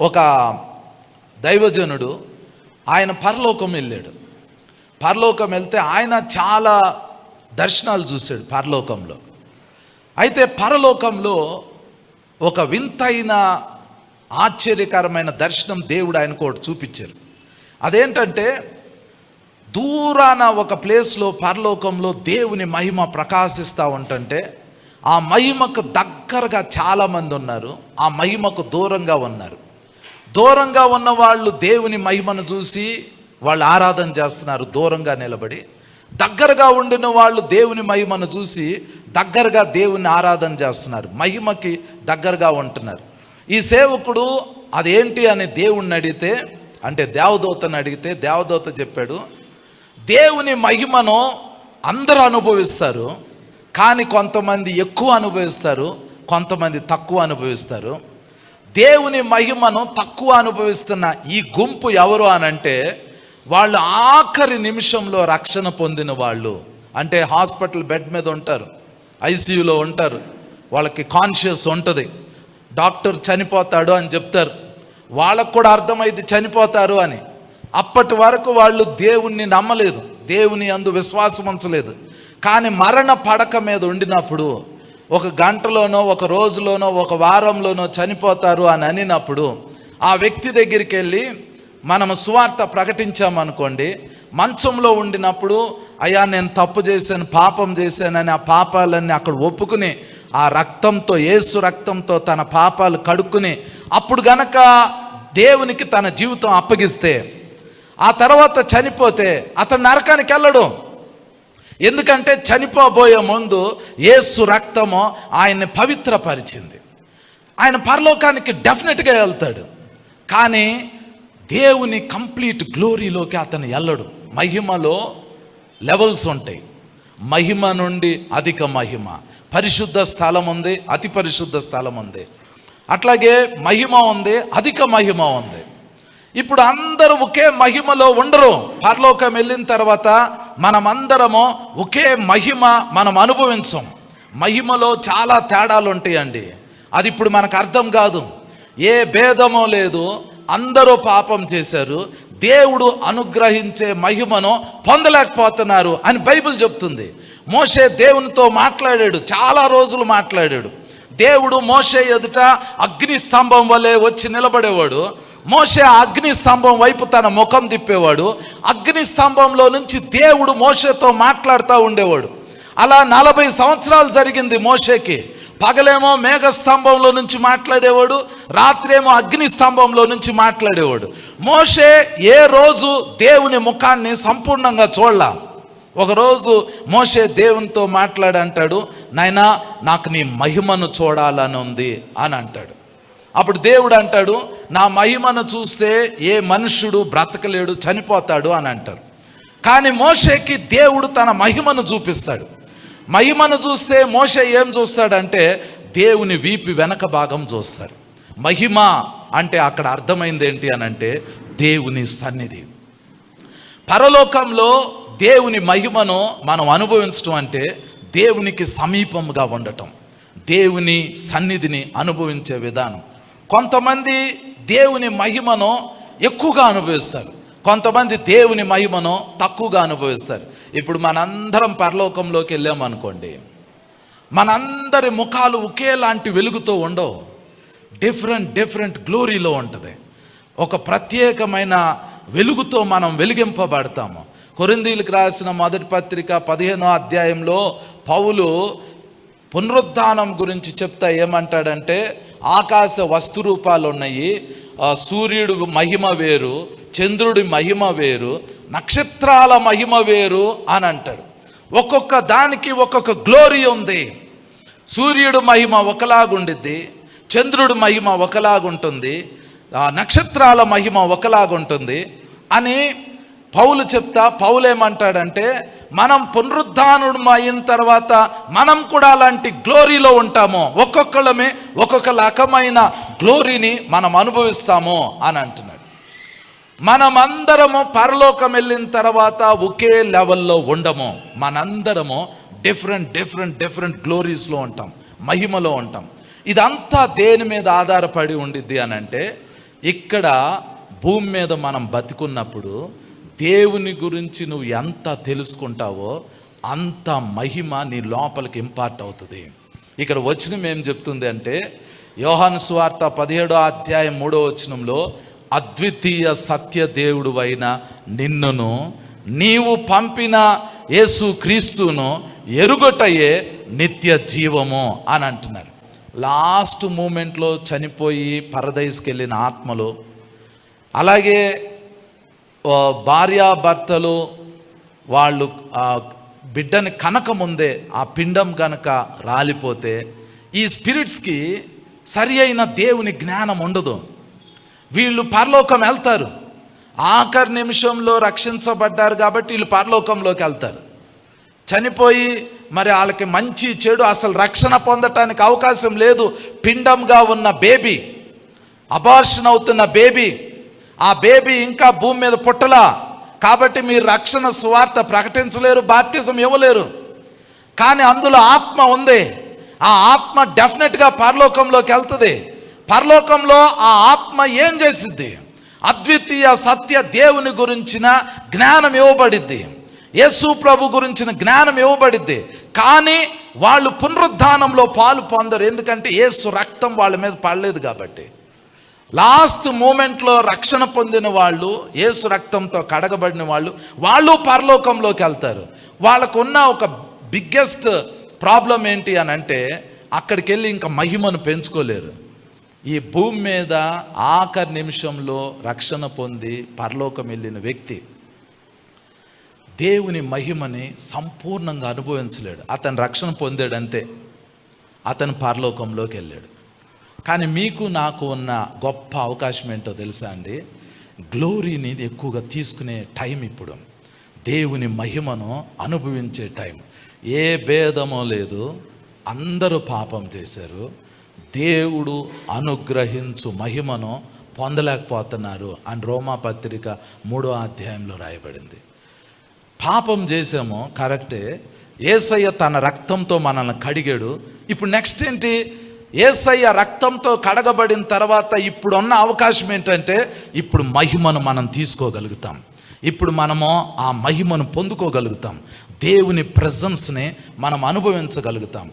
ఒక దైవజనుడు ఆయన పరలోకం వెళ్ళాడు. పరలోకం వెళ్తే ఆయన చాలా దర్శనాలు చూశాడు పరలోకంలో. అయితే పరలోకంలో ఒక వింతైన ఆశ్చర్యకరమైన దర్శనం దేవుడు ఆయనకు ఒకటి చూపించారు. అదేంటంటే దూరాన ఒక ప్లేస్లో పరలోకంలో దేవుని మహిమ ప్రకాశిస్తూ ఉంటుంటే ఆ మహిమకు దగ్గరగా చాలామంది ఉన్నారు ఆ మహిమకు దూరంగా ఉన్నారు. దూరంగా ఉన్న వాళ్ళు దేవుని మహిమను చూసి వాళ్ళు ఆరాధన చేస్తున్నారు దూరంగా నిలబడి. దగ్గరగా ఉండిన వాళ్ళు దేవుని మహిమను చూసి దగ్గరగా దేవుని ఆరాధన చేస్తున్నారు మహిమకి దగ్గరగా ఉంటున్నారు. ఈ సేవకుడు అదేంటి అని దేవుణ్ణి అడిగితే అంటే దేవదూతను అడిగితే దేవదూత చెప్పాడు దేవుని మహిమను అందరూ అనుభవిస్తారు కానీ కొంతమంది ఎక్కువ అనుభవిస్తారు కొంతమంది తక్కువ అనుభవిస్తారు. దేవుని మహిమను తక్కువ అనుభవిస్తున్న ఈ గుంపు ఎవరు అనంటే వాళ్ళు ఆఖరి నిమిషంలో రక్షణ పొందిన వాళ్ళు. అంటే హాస్పిటల్ బెడ్ మీద ఉంటారు ఐసీయూలో ఉంటారు వాళ్ళకి కాన్షియస్ ఉంటుంది. డాక్టర్ చనిపోతాడు అని చెప్తారు వాళ్ళకు కూడా అర్థమైంది చనిపోతారు అని. అప్పటి వరకు వాళ్ళు దేవుణ్ణి నమ్మలేదు దేవుని అందు విశ్వాసం ఉంచలేదు. కానీ మరణ పడక మీద ఉండినప్పుడు ఒక గంటలోనో ఒక రోజులోనో ఒక వారంలోనో చనిపోతారు అని అనినప్పుడు ఆ వ్యక్తి దగ్గరికి వెళ్ళి మనం సువార్త ప్రకటించామనుకోండి మంచంలో ఉండినప్పుడు అయ్యా నేను తప్పు చేశాను పాపం చేశానని ఆ పాపాలన్నీ అక్కడ ఒప్పుకుని ఆ రక్తంతో ఏసు రక్తంతో తన పాపాలు కడుక్కుని అప్పుడు గనక దేవునికి తన జీవితం అప్పగిస్తే ఆ తర్వాత చనిపోతే అతను నరకానికి వెళ్ళడు. ఎందుకంటే చనిపోబోయే ముందు ఏసు రక్తము ఆయన్ని పవిత్రపరిచింది. ఆయన పరలోకానికి డెఫినెట్గా వెళ్తాడు. కానీ దేవుని కంప్లీట్ గ్లోరీలోకి అతను వెళ్ళడు. మహిమలో లెవెల్స్ ఉంటాయి. మహిమ నుండి అధిక మహిమ. పరిశుద్ధ స్థలం ఉంది అతి పరిశుద్ధ స్థలం ఉంది. అట్లాగే మహిమ ఉంది అధిక మహిమ ఉంది. ఇప్పుడు అందరూ ఒకే మహిమలో ఉండరు. పరలోకం వెళ్ళిన తర్వాత మనమందరము ఒకే మహిమ మనం అనుభవించం. మహిమలో చాలా తేడాలు ఉంటాయండి. అది ఇప్పుడు మనకు అర్థం కాదు. ఏ భేదమో లేదు. అందరూ పాపం చేశారు. దేవుడు అనుగ్రహించే మహిమను పొందలేకపోతున్నారు అని బైబిల్ చెప్తుంది. మోషే దేవునితో మాట్లాడాడు. చాలా రోజులు మాట్లాడాడు. దేవుడు మోషే ఎదుట అగ్ని స్తంభం వలె వచ్చి నిలబడేవాడు. మోషే అగ్ని స్తంభం వైపు తన ముఖం తిప్పేవాడు. అగ్ని స్తంభంలో నుంచి దేవుడు మోషేతో మాట్లాడుతూ ఉండేవాడు. అలా నలభై సంవత్సరాలు జరిగింది మోషేకి. పగలేమో మేఘ స్తంభంలో నుంచి మాట్లాడేవాడు రాత్రేమో అగ్ని స్తంభంలో నుంచి మాట్లాడేవాడు. మోషే ఏ రోజు దేవుని ముఖాన్ని సంపూర్ణంగా చూడలా? ఒకరోజు మోషే దేవునితో మాట్లాడంటాడు నాయనా నాకు నీ మహిమను చూడాలని ఉంది అని అంటాడు. అప్పుడు దేవుడు అంటాడు నా మహిమను చూస్తే ఏ మనుష్యుడు బ్రతకలేడు చనిపోతాడు అని అంటాడు కానీ మోషేకి దేవుడు తన మహిమను చూపిస్తాడు. మహిమను చూస్తే మోషే ఏం చూస్తాడంటే దేవుని వీపి వెనక భాగం చూస్తాడు. మహిమ అంటే అక్కడ అర్థమైంది ఏంటి అని అంటే దేవుని సన్నిధి. పరలోకంలో దేవుని మహిమను మనం అనుభవించడం అంటే దేవునికి సమీపంగా ఉండటం. దేవుని సన్నిధిని అనుభవించే విధానం. కొంతమంది దేవుని మహిమను ఎక్కువగా అనుభవిస్తారు. కొంతమంది దేవుని మహిమను తక్కువగా అనుభవిస్తారు. ఇప్పుడు మనందరం పరలోకంలోకి వెళ్ళామనుకోండి మనందరి ముఖాలు ఒకేలాంటి వెలుగుతో ఉండవు. డిఫరెంట్ డిఫరెంట్ గ్లోరీలో ఉంటుంది. ఒక ప్రత్యేకమైన వెలుగుతో మనం వెలిగింపబడతాము. కొరిందీలకు రాసిన మొదటి పత్రిక పదిహేనో అధ్యాయంలో పౌలు పునరుద్ధానం గురించి చెప్తా ఏమంటాడంటే ఆకాశ వస్తు రూపాలు ఉన్నాయి సూర్యుడు మహిమ వేరు చంద్రుడి మహిమ వేరు నక్షత్రాల మహిమ వేరు అని అంటాడు. ఒక్కొక్క దానికి ఒక్కొక్క గ్లోరీ ఉంది. సూర్యుడు మహిమ ఒకలాగుండిద్ది చంద్రుడు మహిమ ఒకలాగుంటుంది నక్షత్రాల మహిమ ఒకలాగుంటుంది అని పౌలు చెప్తా. పౌలు ఏమంటాడంటే మనం పునరుద్ధానుడు అయిన తర్వాత మనం కూడా అలాంటి గ్లోరీలో ఉంటాము ఒక్కొక్కళ్ళమే ఒక్కొక్క రకమైన గ్లోరీని మనం అనుభవిస్తాము అని అంటున్నాడు. మనమందరము పరలోకం వెళ్ళిన తర్వాత ఒకే లెవెల్లో ఉండము మనందరము డిఫరెంట్ డిఫరెంట్ డిఫరెంట్ గ్లోరీస్లో ఉంటాం మహిమలో ఉంటాం. ఇదంతా దేని మీద ఆధారపడి ఉండిద్ది అని అంటే ఇక్కడ భూమి మీద మనం బతికున్నప్పుడు దేవుని గురించి నువ్వు ఎంత తెలుసుకుంటావో అంత మహిమ నీ లోపలికి ఇంపార్ట్ అవుతుంది. ఇక్కడ వచనం ఏం చెప్తుంది అంటే యోహాను స్వార్త పదిహేడో అధ్యాయం మూడో వచనంలో అద్వితీయ సత్య దేవుడు అయిన నిన్నును నీవు పంపిన యేసు క్రీస్తును ఎరుగొట్టయే నిత్య జీవము అని అంటున్నారు. లాస్ట్ మూమెంట్లో చనిపోయి పరదైస్కి వెళ్ళిన ఆత్మలు అలాగే భార్యాభర్తలు వాళ్ళు బిడ్డని కనక ముందే ఆ పిండం కనుక రాలిపోతే ఈ స్పిరిట్స్కి సరి అయిన దేవుని జ్ఞానం ఉండదు. వీళ్ళు పరలోకం వెళ్తారు. ఆఖరి నిమిషంలో రక్షించబడ్డారు కాబట్టి వీళ్ళు పరలోకంలోకి వెళ్తారు. చనిపోయి మరి వాళ్ళకి మంచి చెడు అసలు రక్షణ పొందటానికి అవకాశం లేదు. పిండంగా ఉన్న బేబీ అబార్షన్ అవుతున్న బేబీ ఆ బేబీ ఇంకా భూమి మీద పుట్టలా. కాబట్టి మీరు రక్షణ సువార్త ప్రకటించలేరు బాప్టిజం ఇవ్వలేరు. కానీ అందులో ఆత్మ ఉంది. ఆ ఆత్మ డెఫినెట్గా పరలోకంలోకి వెళ్తుంది. పరలోకంలో ఆ ఆత్మ ఏం చేసిద్ది? అద్వితీయ సత్య దేవుని గురించిన జ్ఞానం ఇవ్వబడిద్ది. యేసు ప్రభు గురించిన జ్ఞానం ఇవ్వబడిద్ది. కానీ వాళ్ళు పునరుద్ధానంలో పాలు పొందరు. ఎందుకంటే యేసు రక్తం వాళ్ళ మీద పడలేదు కాబట్టి. లాస్ట్ మూమెంట్లో రక్షణ పొందిన వాళ్ళు ఏసు రక్తంతో కడగబడిన వాళ్ళు వాళ్ళు పరలోకంలోకి వెళ్తారు. వాళ్ళకున్న ఒక బిగ్గెస్ట్ ప్రాబ్లం ఏంటి అని అంటే అక్కడికి వెళ్ళి ఇంకా మహిమను పెంచుకోలేరు. ఈ భూమి మీద ఆఖరి నిమిషంలో రక్షణ పొంది పరలోకం వెళ్ళిన వ్యక్తి దేవుని మహిమని సంపూర్ణంగా అనుభవించలేడు. అతను రక్షణ పొందాడంతే. అతను పరలోకంలోకి వెళ్ళాడు. కానీ మీకు నాకు ఉన్న గొప్ప అవకాశం ఏంటో తెలుసా అండి? గ్లోరీని ఎక్కువగా తీసుకునే టైం ఇప్పుడు. దేవుని మహిమను అనుభవించే టైం. ఏ భేదమో లేదు. అందరూ పాపం చేశారు. దేవుడు అనుగ్రహించు మహిమను పొందలేకపోతున్నారు అని రోమా పత్రిక మూడో అధ్యాయంలో రాయబడింది. పాపం చేసాము కరెక్టే. ఏసయ్య తన రక్తంతో మనల్ని కడిగాడు. ఇప్పుడు నెక్స్ట్ ఏంటి? ఏసయ్య రక్తంతో కడగబడిన తర్వాత ఇప్పుడున్న అవకాశం ఏంటంటే ఇప్పుడు మహిమను మనం తీసుకోగలుగుతాం. ఇప్పుడు మనము ఆ మహిమను పొందుకోగలుగుతాం. దేవుని ప్రజెన్స్ని మనం అనుభవించగలుగుతాం.